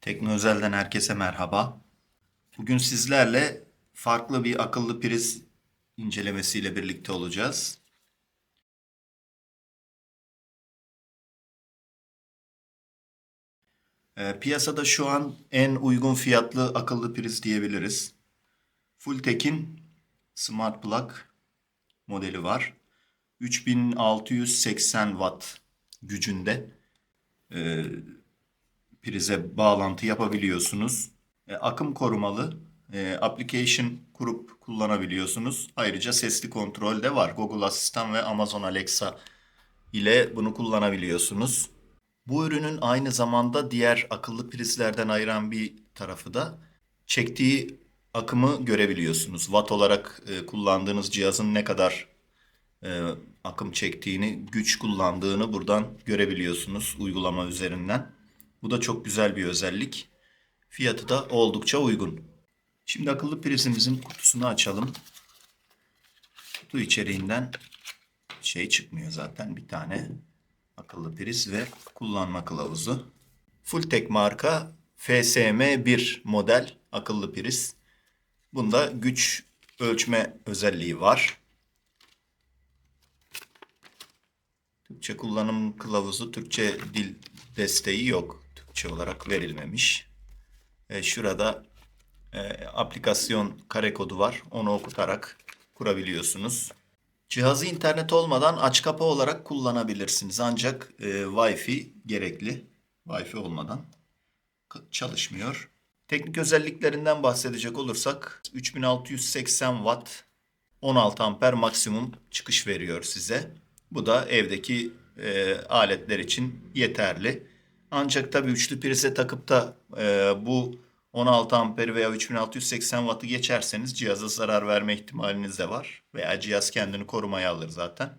Tekno Özel'den herkese merhaba. Bugün sizlerle farklı bir akıllı priz incelemesiyle birlikte olacağız. Ee, piyasada şu an en uygun fiyatlı akıllı priz diyebiliriz. Fulltek'in Smart Plug modeli var. 3680 watt gücünde. Ee, prize bağlantı yapabiliyorsunuz. E, akım korumalı e, application kurup kullanabiliyorsunuz. Ayrıca sesli kontrol de var. Google Asistan ve Amazon Alexa ile bunu kullanabiliyorsunuz. Bu ürünün aynı zamanda diğer akıllı prizlerden ayıran bir tarafı da çektiği akımı görebiliyorsunuz. Watt olarak e, kullandığınız cihazın ne kadar e, akım çektiğini, güç kullandığını buradan görebiliyorsunuz uygulama üzerinden. Bu da çok güzel bir özellik. Fiyatı da oldukça uygun. Şimdi akıllı prizimizin kutusunu açalım. Kutu içeriğinden şey çıkmıyor zaten bir tane akıllı priz ve kullanma kılavuzu. Fulltek marka FSM1 model akıllı priz. Bunda güç ölçme özelliği var. Türkçe kullanım kılavuzu, Türkçe dil desteği yok. Türkçe olarak verilmemiş. E, şurada e, aplikasyon kare kodu var. Onu okutarak kurabiliyorsunuz. Cihazı internet olmadan aç kapa olarak kullanabilirsiniz. Ancak e, Wi-Fi gerekli. Wi-Fi olmadan çalışmıyor. Teknik özelliklerinden bahsedecek olursak 3680 watt 16 amper maksimum çıkış veriyor size. Bu da evdeki e, aletler için yeterli. Ancak tabii üçlü prize takıp da e, bu 16 amperi veya 3680 wattı geçerseniz cihaza zarar verme ihtimaliniz de var. Veya cihaz kendini korumaya alır zaten.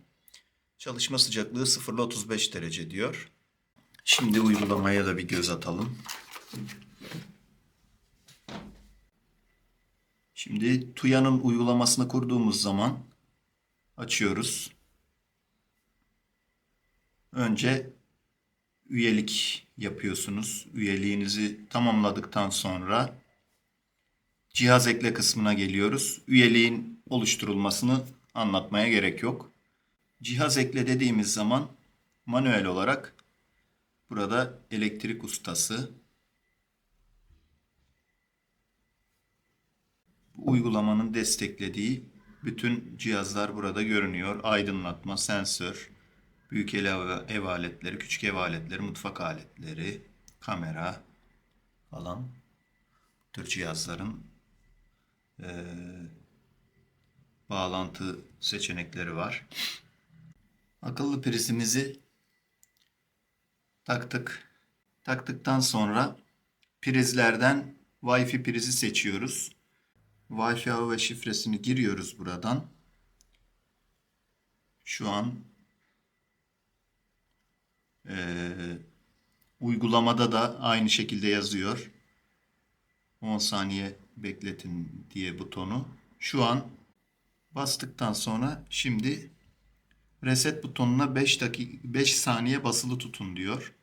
Çalışma sıcaklığı 0 ile 35 derece diyor. Şimdi uygulamaya da bir göz atalım. Şimdi Tuya'nın uygulamasını kurduğumuz zaman açıyoruz. Önce üyelik yapıyorsunuz. Üyeliğinizi tamamladıktan sonra cihaz ekle kısmına geliyoruz. Üyeliğin oluşturulmasını anlatmaya gerek yok. Cihaz ekle dediğimiz zaman manuel olarak burada elektrik ustası bu uygulamanın desteklediği bütün cihazlar burada görünüyor. Aydınlatma, sensör, büyük ev, aletleri, küçük ev aletleri, mutfak aletleri, kamera falan bu tür cihazların eee, bağlantı seçenekleri var. Akıllı prizimizi taktık. Taktıktan sonra prizlerden Wi-Fi prizi seçiyoruz. Wi-Fi ve şifresini giriyoruz buradan. Şu an ee, uygulamada da aynı şekilde yazıyor. 10 saniye bekletin diye butonu. Şu an bastıktan sonra şimdi reset butonuna 5 dakika 5 saniye basılı tutun diyor.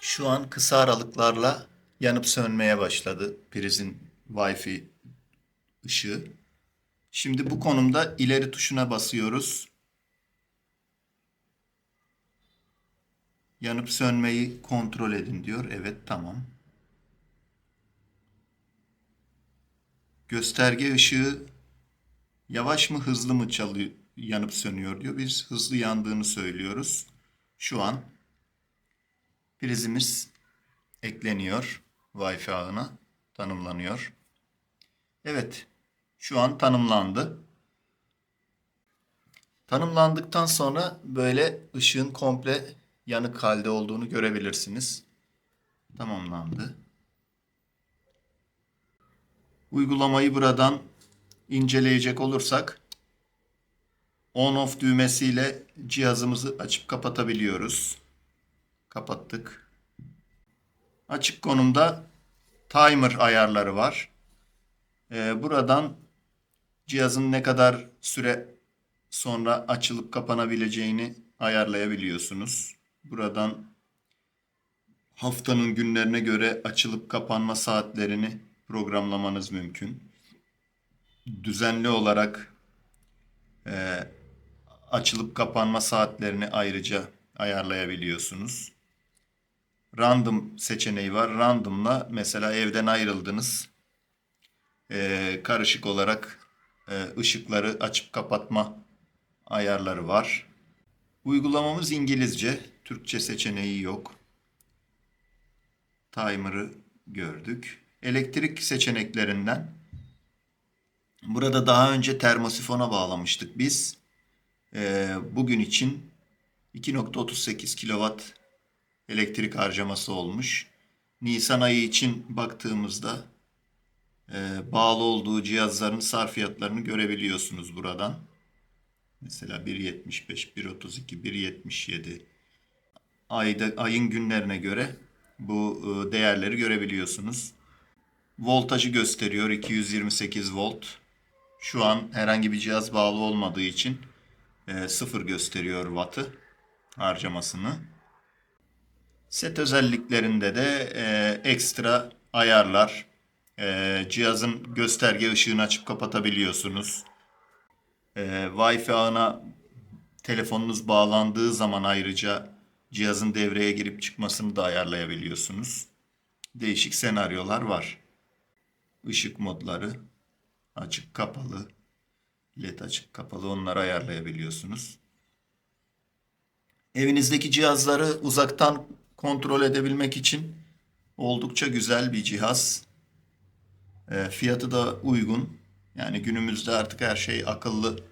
Şu an kısa aralıklarla yanıp sönmeye başladı prizin Wi-Fi ışığı. Şimdi bu konumda ileri tuşuna basıyoruz. Yanıp sönmeyi kontrol edin diyor. Evet tamam. Gösterge ışığı yavaş mı hızlı mı çalıyor, yanıp sönüyor diyor. Biz hızlı yandığını söylüyoruz. Şu an prizimiz ekleniyor Wi-Fi ağına tanımlanıyor. Evet şu an tanımlandı. Tanımlandıktan sonra böyle ışığın komple yanık halde olduğunu görebilirsiniz. Tamamlandı. Uygulamayı buradan inceleyecek olursak on off düğmesiyle cihazımızı açıp kapatabiliyoruz. Kapattık. Açık konumda timer ayarları var. Ee, buradan cihazın ne kadar süre sonra açılıp kapanabileceğini ayarlayabiliyorsunuz. Buradan haftanın günlerine göre açılıp kapanma saatlerini programlamanız mümkün. Düzenli olarak e, açılıp kapanma saatlerini ayrıca ayarlayabiliyorsunuz. Random seçeneği var. Random'la mesela evden ayrıldınız. E, karışık olarak e, ışıkları açıp kapatma ayarları var. Uygulamamız İngilizce. Türkçe seçeneği yok. Timer'ı gördük. Elektrik seçeneklerinden burada daha önce termosifona bağlamıştık biz. Ee, bugün için 2.38 kW elektrik harcaması olmuş. Nisan ayı için baktığımızda e, bağlı olduğu cihazların sarfiyatlarını görebiliyorsunuz buradan. Mesela 1.75, 1.32, 1.77 ayda ayın günlerine göre bu e, değerleri görebiliyorsunuz. Voltajı gösteriyor 228 volt. Şu an herhangi bir cihaz bağlı olmadığı için e, sıfır gösteriyor wattı harcamasını. Set özelliklerinde de e, ekstra ayarlar, cihazın gösterge ışığını açıp kapatabiliyorsunuz. Wi-Fi ağına telefonunuz bağlandığı zaman ayrıca cihazın devreye girip çıkmasını da ayarlayabiliyorsunuz. Değişik senaryolar var. Işık modları açık kapalı, led açık kapalı onları ayarlayabiliyorsunuz. Evinizdeki cihazları uzaktan kontrol edebilmek için oldukça güzel bir cihaz. E, fiyatı da uygun. Yani günümüzde artık her şey akıllı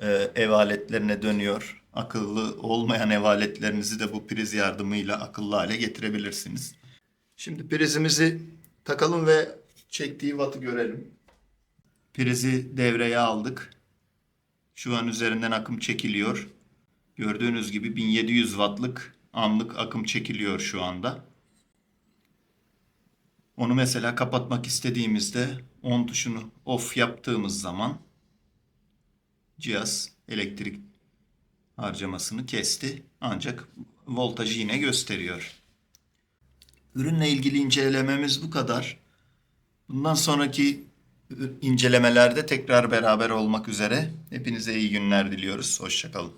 e, ev aletlerine dönüyor. Akıllı olmayan ev aletlerinizi de bu priz yardımıyla akıllı hale getirebilirsiniz. Şimdi prizimizi takalım ve çektiği wattı görelim. Prizi devreye aldık. Şu an üzerinden akım çekiliyor. Gördüğünüz gibi 1700 wattlık anlık akım çekiliyor şu anda. Onu mesela kapatmak istediğimizde on tuşunu off yaptığımız zaman cihaz elektrik harcamasını kesti. Ancak voltajı yine gösteriyor. Ürünle ilgili incelememiz bu kadar. Bundan sonraki incelemelerde tekrar beraber olmak üzere. Hepinize iyi günler diliyoruz. Hoşçakalın.